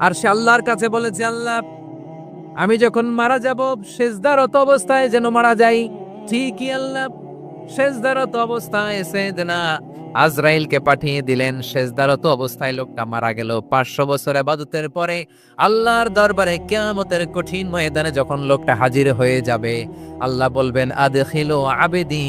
আর সে আল্লাহর কাছে বলেছে আল্লাহ, আমি যখন মারা যাব, শেষদারত অবস্থায় যেন মারা যাই। ঠিকই আল্লাহ, শেষদারত অবস্থায় সেদনা আজরাইলকে পাঠিয়ে দিলেন। শেষদারত অবস্থায় লোকটা মারা গেল। পাঁচশো বছর আবাদতের পরে আল্লাহর দরবারে কেয়ামতের কঠিন ময়দানে যখন লোকটা হাজির হয়ে যাবে, আল্লাহ বলবেন, আদখিলু আবেদি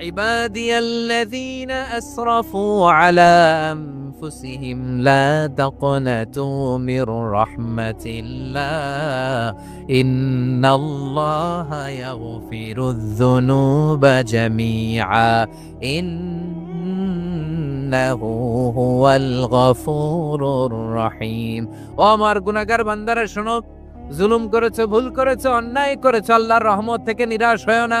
عبادي الذين أسرفوا على أنفسهم لا تقنطوا من رحمة الله إن الله يغفر الذنوب جميعا إنه هو الغفور الرحيم ও আমার গুনাহগার বান্দারা শোনো জুলুম করেছে ভুল করেছে অন্যায় করেছে আল্লাহর রহমত থেকে নিরাশ হয় না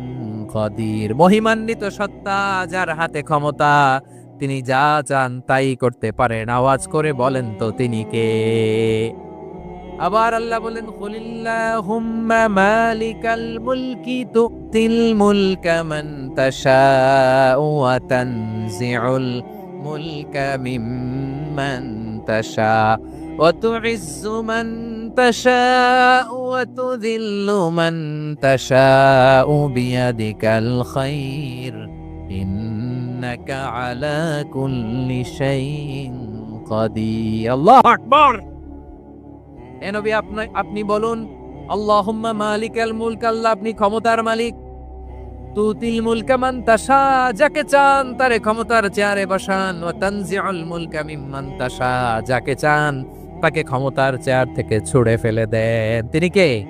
কদির মহিমান্বিত সত্তা, যার হাতে ক্ষমতা। তিনি যা চান তাই করতে পারেন, আওয়াজ করে বলেন তো তিনি কে? আবার আল্লাহ বলেন, কুলিল্লাহুম্মা মালিকাল মুলকি তুক্তিল মুলকা মান তাশাউ ওয়া তানজিউল মুলকা মিম্মান تشاء وتذل من تشاء بيدك الخير إنك على كل شيء قدير الله أكبر এ নবী আপনি আপনি বলুন আল্লাহুম্মা মালিকাল মুলক আল্লাহ আপনি ক্ষমতার মালিক তুতিল মুলকা মান তাশা যাকে চান তারে ক্ষমতার চেয়ারে বসান ওয়া তানজিউল মুলকা মিম্মান তাশা যাকে চান তাকে ক্ষমতার চেয়ার থেকে ছুড়ে ফেলে দেন। তিনি কে?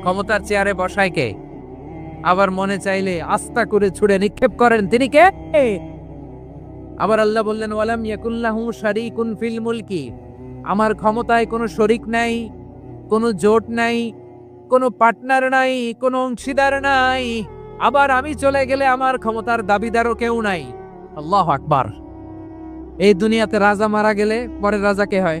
ক্ষমতার চেয়ারে বসায় কে? আবার মনে চাইলে আস্থা করে ছুড়ে নিক্ষেপ করেন। তিনি কে? আবার আল্লাহ বললেন, ওয়ালাম ইয়াকুল্লাহু শারীকুন ফিল মুলকি। আমার ক্ষমতায় কোনো শরিক নাই, কোনো জোট নাই, কোনো পার্টনার নাই, কোনো অংশীদার নাই। আবার আমি চলে গেলে আমার ক্ষমতার দাবিদারও কেউ নাই। আল্লাহ আকবার। এই দুনিয়াতে রাজা মারা গেলে পরে রাজা কে হয়?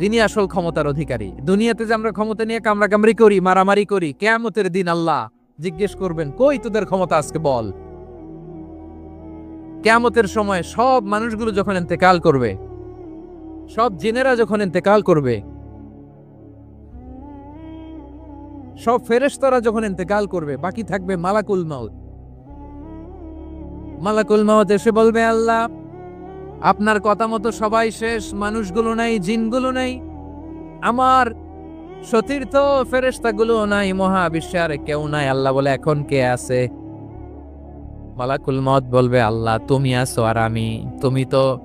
তিনি আসল ক্ষমতার অধিকারী। দুনিয়াতে যে আমরা ক্ষমতা নিয়ে কামড়াকামড়ি করি, মারামারি করি, কেয়ামতের দিন আল্লাহ জিজ্ঞেস করবেন, কই তোদের ক্ষমতা আজকে বল? কেয়ামতের সময় সব মানুষগুলো যখন ইন্তেকাল করবে, সব জিনেরা যখন ইন্তেকাল করবে, সব ফেরেশতারা যখন ইন্তেকাল করবে, বাকি থাকবে মালাকুল মাউত। মালাকুল মাউত এসে বলবে, আল্লাহ আপনার কথা মতো সবাই শেষ, মানুষগুলো নাই, জিনগুলো নাই, আমার সতীর্থ ফেরেশতাগুলো নাই, মহাবিশ্বে আর কেউ নাই। আল্লাহ বলে, এখন কে আছে? মালাকুল মত বলবে, আল্লাহ, তুমি আছো আর আমি, তুমি তো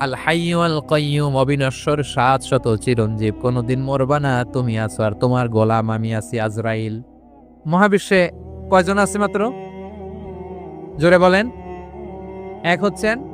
আল হাইয়ু আল কাইয়ুম অবিনশ্বর সাত শত চিরঞ্জীব। কোনোদিন মরবা না, তুমি আছো আর তোমার গোলাম আমি আছি, আজরাইল। মহাবিশ্বে কয়জন আছে মাত্র? জোরে বলেন। এক হচ্ছেন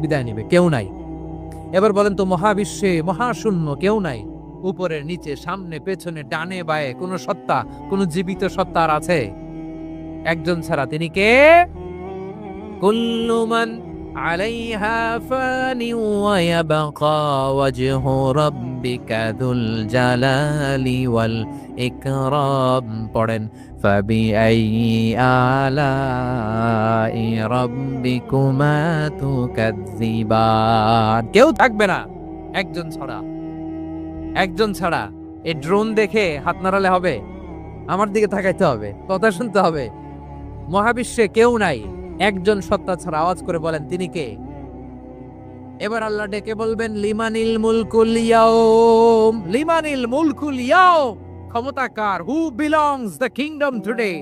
বিদায় নিবে, কেউ নাই। এবার বলেন তো, মহাবিশ্বে মহাশূন্য কেউ নাই। উপরে নিচে, সামনে, পেছনে, ডানে, বায়ে, কোনো সত্তা, কোনো জীবিত সত্তা আর আছে? একজন ছাড়া তিনি কে? কুল্লুমান আলাইহা ফানি ওয়া ইয়াবকা ওয়াজহু রাব্বিকা যুল জালালি ওয়াল ইকরাম পড়েন فبأي آلاء ربكما تكذبان কেউ থাকবে না একজন ছাড়া একজন ছাড়া এই ড্রোন দেখে হাত নাড়ালে হবে আমার দিকে তাকাইতে হবে কথা শুনতে হবে মহাবিশ্বে কেউ নাই একজন সত্তা ছাড়া আওয়াজ করে বলেন তিনি কে এবার আল্লাহ ডেকে বলবেন লিমানিল মুলকুল ইয়াউম। লিমানিল মুলকুল ইয়াউম। ক্ষমতা কার? Who belongs the kingdom today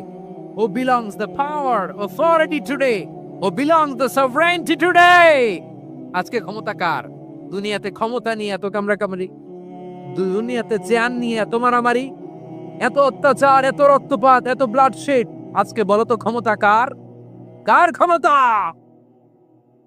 who belongs the power, authority today who belongs the sovereignty today আজকে ক্ষমতা কার? দুনিয়াতে ক্ষমতা নিয়ে এত কামরা কামড়ি দুনিয়াতে চেয়ার নিয়ে এত মারামারি? এত অত্যাচার এত রক্তপাত এত ব্লাড শেড আজকে বলো তো ক্ষমতা কার? কার ক্ষমতা?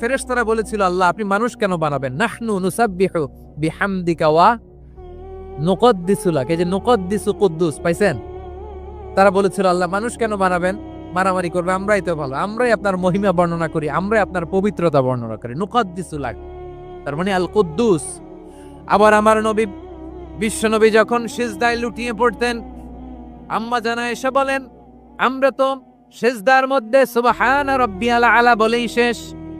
ফেরেশতারা বলেছিল, আল্লাহ, আপনি মানুষ কেন বানাবেন? নাহনু নুসাব্বিহু বিহামদিকা ওয়া লাক। এই যে নুকদ্দিসু কুদ্দুস, পাইছেন? তারা বলেছিল, আল্লাহ, মানুষ কেন বানাবেন? মারামারি করবে, আমরাই তো ভালো। আমরাই আপনার মহিমা বর্ণনা করি, আমরাই আপনার পবিত্রতা বর্ণনা করি। নুকদ্দিসু লাক। তার মানে আল কুদ্দুস। আবার আমার নবী, বিশ্ব নবী যখন সিজদায় লুটিয়ে পড়তেন, আম্মা জানা এসে বলেন, আমরা তো সেজদার মধ্যে সুবহান রাব্বিয়াল আলা বলেই শেষ।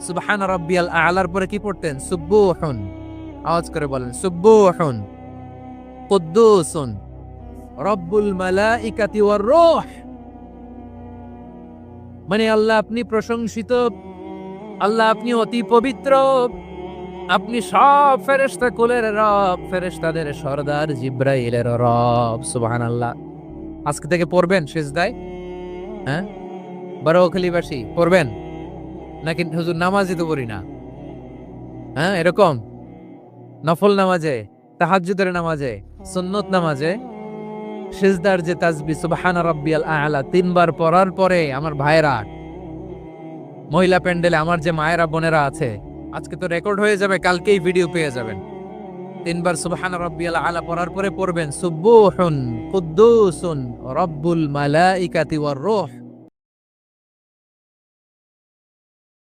সুবহান রাব্বিয়াল আলার পরে কি পড়তেন? সুব্বুহুন আওয়াজ করে বলেন সুব্বুহুন কুদ্দুসুন। রব্বুল মালাইকাতি ওয়ার রূহ। মানে আল্লাহ আপনি প্রশংসিত, আল্লাহ আপনি অতি পবিত্র, আপনি সব ফেরেশতা কুলের রব, ফেরেশতাদের সর্দার জিব্রাইলের রব, সুবহানাল্লাহ। আজকে থেকে পড়বেন সিজদায় হ্যাঁ? বারোখালীবাসী পড়বেন? নাকি হুজুর নামাজই তো পড়ি না? হ্যাঁ এরকম? নফল নামাজে, তাহাজ্জুদের নামাজে, সুন্নত নামাজে, সিজদার যে তাজবি, সুবহান রাব্বিয়াল আলা, তিনবার পড়ার পরে আমার ভাইরা মহিলা প্যান্ডেলে আমার যে মায়েরা, বোনেরা আছে, আজকে তো রেকর্ড হয়ে যাবে, কালকেই ভিডিও পেয়ে যাবেন। তিনবার সুবহান রাব্বিয়াল আলা পড়ার পরে পড়বেন সুব্বুহুন কুদ্দুসুন, রব্বুল মালাইকাতি ওয়ার রূহ।